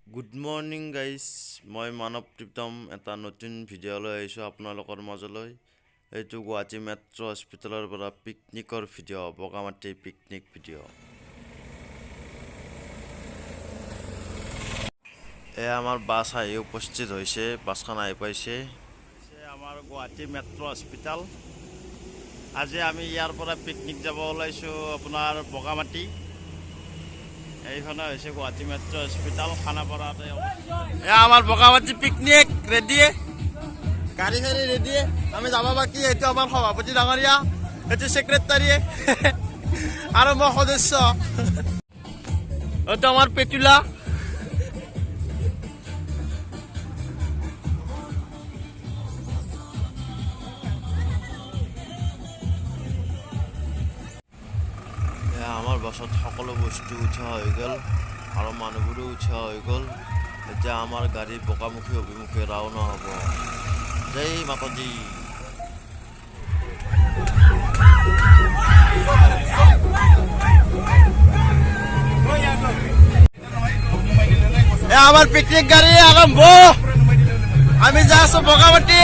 Good morning guys মই মানৱ প্ৰীতম এটা নতুন ভিডিঅ'লৈ আহিছোঁ আপোনালোকৰ মাজলৈ এইটো গুৱাহাটী মেট্ৰ' হস্পিটেলৰ পৰা পিকনিকৰ ভিডিঅ' বগামাটি পিকনিক ভিডিঅ' এয়া আমাৰ বাছ আহি উপস্থিত হৈছে বাছখন আহি পাইছে আমাৰ গুৱাহাটী মেট্ৰ' হস্পিটেল আজি আমি ইয়াৰ পৰা পিকনিক যাব ওলাইছোঁ আপোনাৰ বগামাটি এইখনে হৈছে গুৱাহাটী মেট্রো হস্পিটেল খানাপাৰাতে এয়া আমাৰ বগামাটি পিকনিক রেডি গাড়ী চাড়ী রেডি আমি যাব বাকি, এইটো আমাৰ সভাপতি ডাঙৰীয়া এইটো সেক্রেটারি আৰু মই সদস্য। এইটো আমাৰ পেতুলা আমাৰ সকলো বস্তু উঠোৱা হৈ গ'ল আৰু মানুহবোৰো উঠোৱা হৈ গ'ল। এতিয়া আমাৰ গাড়ী বোকামুখী অভিমুখে ৰাওনা হ'ব। জয় মাতাজী। এ, আমার পিকনিক গাড়ি আরম্ভ। আমি যা আছো বগামাটি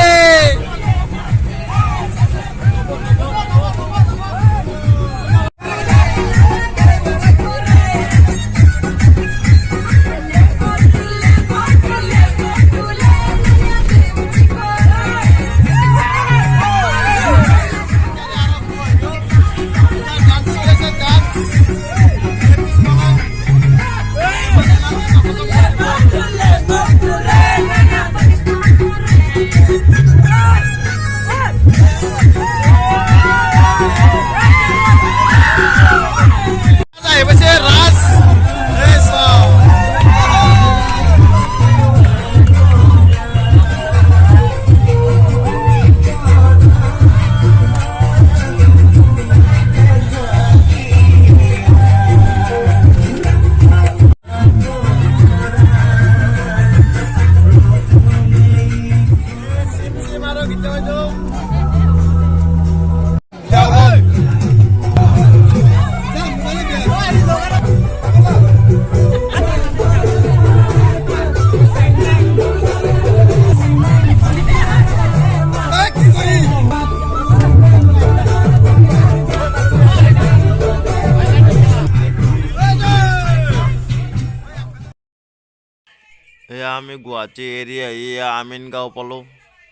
এয়া আমি গুৱাহাটী এৰিয়া এয়া আমিন গাঁও পালোঁ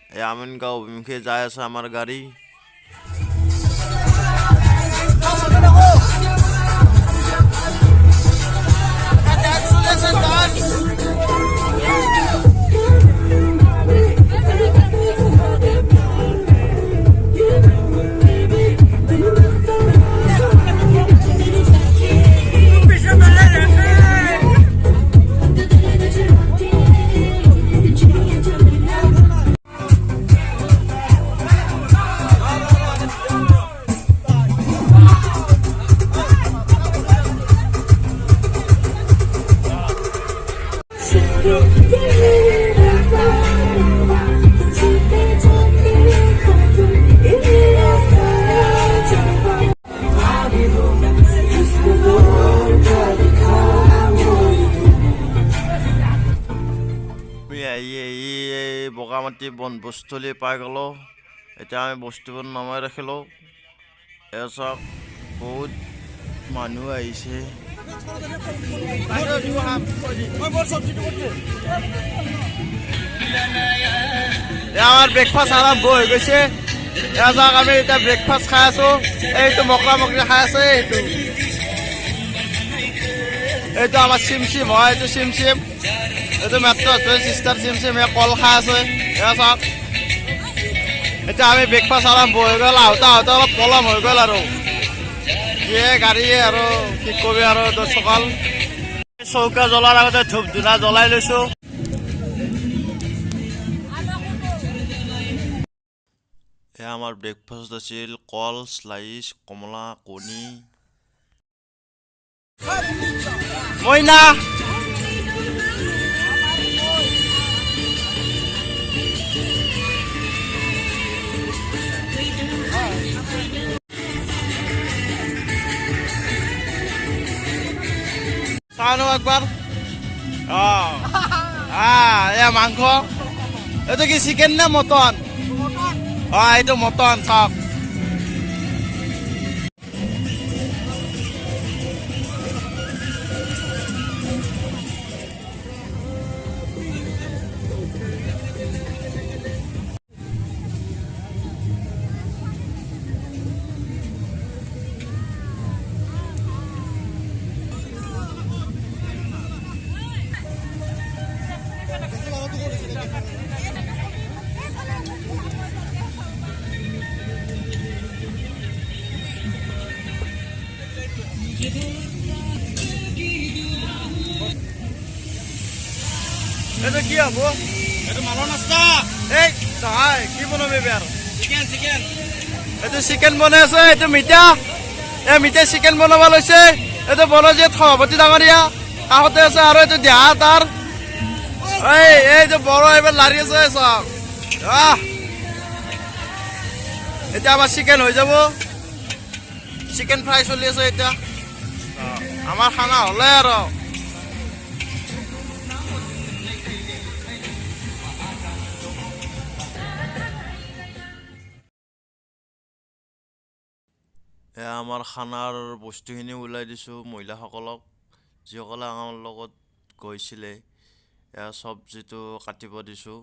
এই আমিন গাঁও অভিমুখে যাই আছে বগামাটি বনভোজস্থলী পাই গ'লোঁ। এতিয়া আমি বস্তুবোৰ নমাই ৰাখিলোঁ। এয়া চাওক বহুত মানুহ আহিছে। আমাৰ ব্ৰেকফাষ্ট আৰম্ভ হৈ গৈছে। এয়া চাওক আমি এতিয়া ব্ৰেকফাষ্ট খাই আছোঁ। এইটো মকৰা মকৰি খাই আছে, এইটো। এইটো আমাৰ চিম হয়, এইটো চিম এইটো মাত্ৰ চিষ্টাৰ চিম কল খাই আছে। এয়া চাওক। এতিয়া আমি ব্ৰেকফাষ্ট আৰম্ভ হৈ গ'ল, আহোঁতে আহোঁতে অলপ পলম হৈ গ'ল আৰু। যিয়ে গাড়ীয়ে আৰু কি কবি আৰু দচকাল চৌকা জ্বলাৰ আগতে ধূপ ধূনা জ্বলাই লৈছোঁ। এয়া আমাৰ ব্ৰেকফাষ্ট আছিল, কল শ্লাইচ কমলা, কণী। মইনা! চানো একবার আহ। এয়া মাংস। এইটো কি চিকেন নে মটন? অঁ এইটো মটন চাওক। কি হ'ব? এইটো মালৰ নাস্তা। এই কি বনাবি বেয়া চিকেন চিকেন এইটো চিকেন বনাই আছে এইটো মিঠা। এই মিঠা চিকেন বনাব লৈছে। এইটো বনজিৎ সভাপতি ডাঙৰীয়া কাষতে আছে আৰু এইটো দেহা তাৰ। এই এইটো বড় এইবাৰ লাৰি আছে চাওক। আহ! এতিয়া আমাৰ চিকেন হৈ যাব। চিকেন ফ্ৰাই চলি আছে এতিয়া। আমাৰ খানা হ'লে আৰু। এয়া আমাৰ খানাৰ বস্তুখিনি ওলাই দিছোঁ মহিলাসকলক। যিসকলে আমাৰ লগত গৈছিলে এয়া চব্জিটো কাটিব দিছোঁ।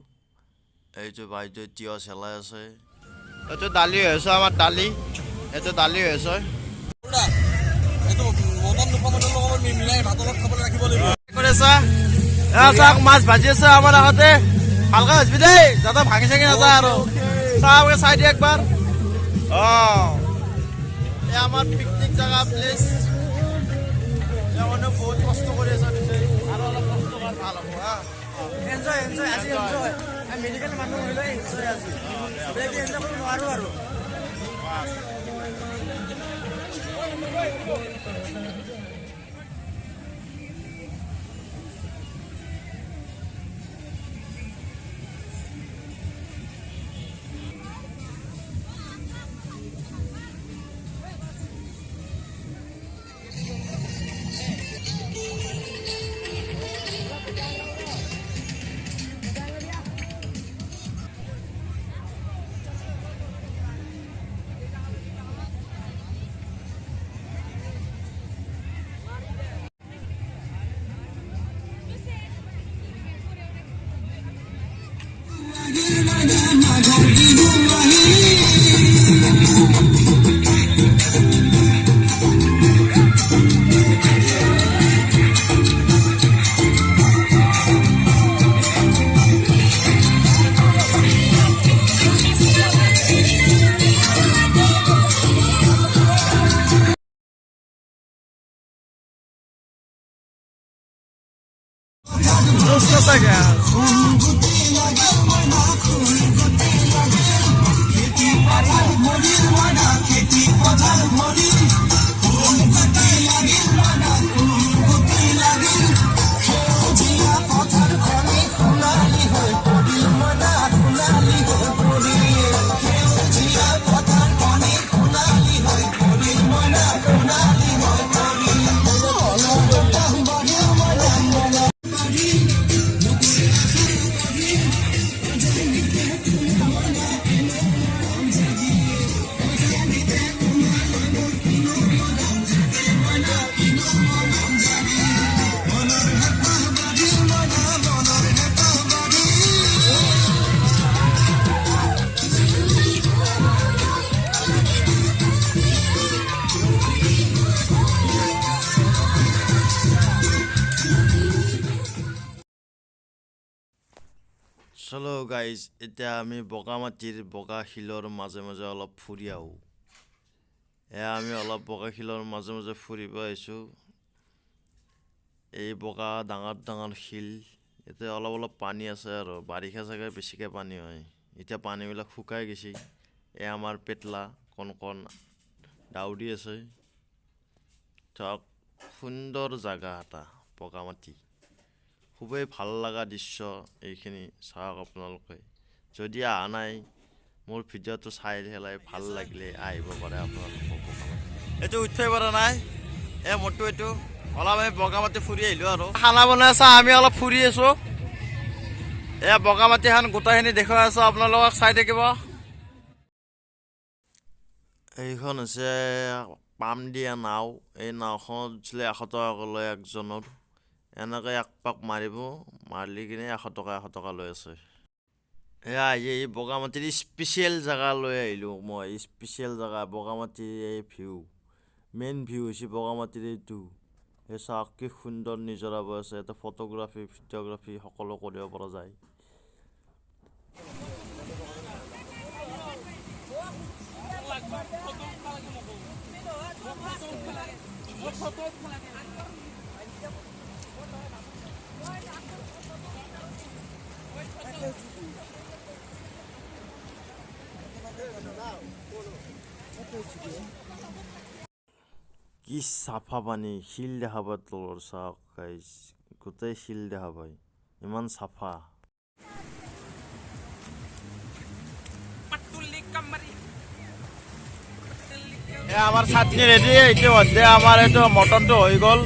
এইটো বাইদেউ তিয়হ চেলাই আছে। এইটো দালি হৈ আছে আমাৰ দালি। এইটো দালি হৈ আছে এইটো মটন দুপামানৰ লগত মিলাই ভাতৰ লগত খাবলৈ ৰাখিব লাগিব। কৰি আছা এয়া চাওক মাছ ভাজি আছে আমাৰ আগতে। ভালকৈ ভাজবি দেই যাতে ভাঙি চাঙি নাযায় আৰু। চাওক এই চাই দিয়ে একবাৰ। অঁ। এই আমাৰ পিকনিক জায়গা এয়া মানুহ বহুত কষ্ট কৰি আছে আৰু অলপ কষ্ট কৰা ভালো হ'ব হা এনজয় এনজয় আজি এনজয় মেডিকেল মানুহ হ'লে এনজয় আজি। বেলেগ এনজয় কৰিব নোৱাৰোঁ আৰু চলো গাইজ এতিয়া আমি বগামাটিৰ বগা শিলৰ মাজে মাজে অলপ ফুৰি আহোঁ। এয়া আমি অলপ বগা শিলৰ মাজে মাজে ফুৰিব আহিছোঁ। এই বগা ডাঙৰ ডাঙৰ শিল ইয়াতে অলপ অলপ পানী আছে আৰু। বাৰিষা জেগাত বেছিকৈ পানী হয়। এতিয়া পানীবিলাক শুকাই গৈছে। এয়া আমাৰ পেটলা কণ কণ ডাউৰি আছে। চাওক সুন্দৰ জেগা এটা বগামাটি খুবেই ভালো লগা দৃশ্য এইখিনি চাওক আপোনালোকে। যদি অহা নাই, মোৰ ভিডিঅ'টো চাই পেলাই ভালো লাগিলে আহিব পাৰে আপোনালোকক এইটো উঠিব পৰা নাই এই মোৰটো এইটো। অলপ আমি বগামাটি ফুৰি আহিলোঁ আৰু। খানা বনাই আছা, আমি অলপ ফুৰি আছোঁ। এয়া বগামাটিখন গোটেইখিনি দেখুৱাই আছোঁ, আপোনালোকক চাই থাকিব। এইখন হৈছে পাম দিয়া নাও। এই নাওখনত উঠিলে এশ টকাকৈ লয় একজনৰ এনেকৈ এক পাক মাৰিব মাৰিলি কিনে এশ টকা এশ টকা লৈ আছে। এয়া এই বগামাটিৰ স্পেচিয়েল জেগা লৈ আহিলোঁ মই স্পেচিয়েল জেগা বগামাটিৰ এই ভিউ মেইন ভিউ হৈছে বগামাটিৰ এইটো। এই চাওক কি সুন্দৰ নিজৰা বৈ আছে ইয়াতে ফটোগ্ৰাফী ভিডিঅ'গ্ৰাফী সকলো কৰিব পৰা যায়। কি চাফা পানী, শিল দেখা পায় তলৰ চাওক গোটেই শিল দেখা পায় ইমান চাফা। আমাৰ চাটনি ৰেডি ইতিমধ্যে আমাৰ এইটো মটনটো হৈ গ'ল।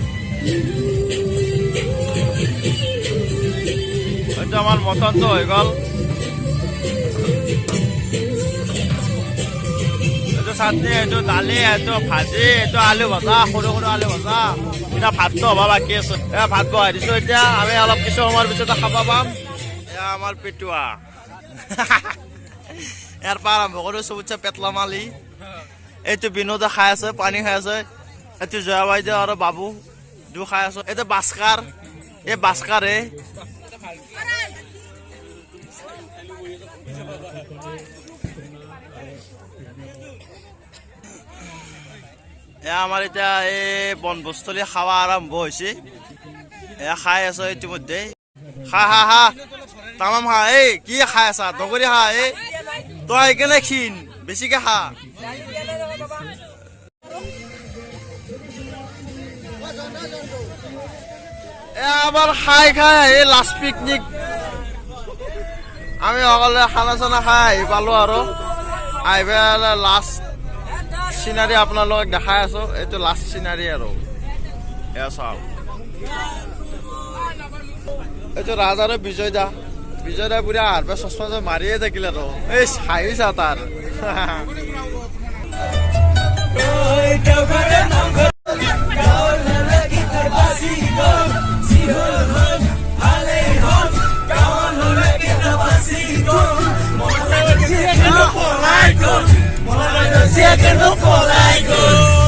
এইটো আমাৰ মটনটো হৈ গ'ল। এইটো চাটনি এইটো দালি এইটো ভাজি এইটো আলু ভজা, সৰু সৰু আলু ভজা। এতিয়া ভাতটো হ'ব বাকী আছে। এ, ভাত বহাই দিছোঁ এতিয়া। আমি অলপ কিছু সময়ৰ পিছতে খাব পাম। এয়া আমাৰ পেটুৱা। ইয়াৰ পৰা আৰম্ভ কৰোঁ, চবতছে পেটলা মালি। এইটো বিনোদে খাই আছে, পানী খাই আছে। এইটো জয়া বাইদেউ আৰু বাবু দু খাই আছে। এইটো বাস্কাৰ। এই বাস্কাৰে আমাৰ এতিয়া এই বনভোজস্থলী খাৱা আৰম্ভ হৈছে। এয়া খাই আছো ইতিমধ্যে। খা খা খা। তামাম খা। এই কি খাই আছা? দগৰি খা এই তই সেইকাৰণে ক্ষীণ? বেছিকে খা। এ আবার খাই খাই, এই লাষ্ট পিকনিক আমি সকলোৱে খানা চানা খাই আহি পালো আৰু। আহি পেলাই লাষ্ট চিনাৰী আপোনালোকক দেখাই আছো এইটো লাষ্ট চিনাৰী আৰু। এয়া চাওক। এইটো ৰাজ আৰু বিজয় দা। বিজয় দা পুৰা পৰা চশমাটো মাৰিয়ে থাকিলে আৰু এই হাঁহিছা তাৰ। good. Wanna go see a girl, no call I good.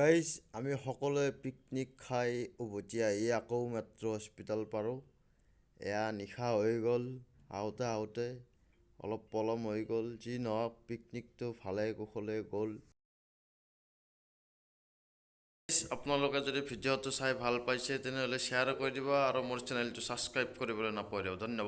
Guys আমি সকলোৱে পিকনিক খাই উভতি আহি আকৌ মেট্ৰ' হস্পিটেল পাৰোঁ। এয়া নিশা হৈ গ'ল আহোঁতে আহোঁতে অলপ পলম হৈ গ'ল। যি নহওক পিকনিকটো ভালে কুশলে গ'ল। আপোনালোকে যদি ভিডিঅ'টো চাই ভাল পাইছে তেনেহ'লে শ্বেয়াৰ কৰি দিব আৰু মোৰ চেনেলটো ছাবস্ক্ৰাইব কৰিবলৈ নাপাহৰিব ধন্যবাদ।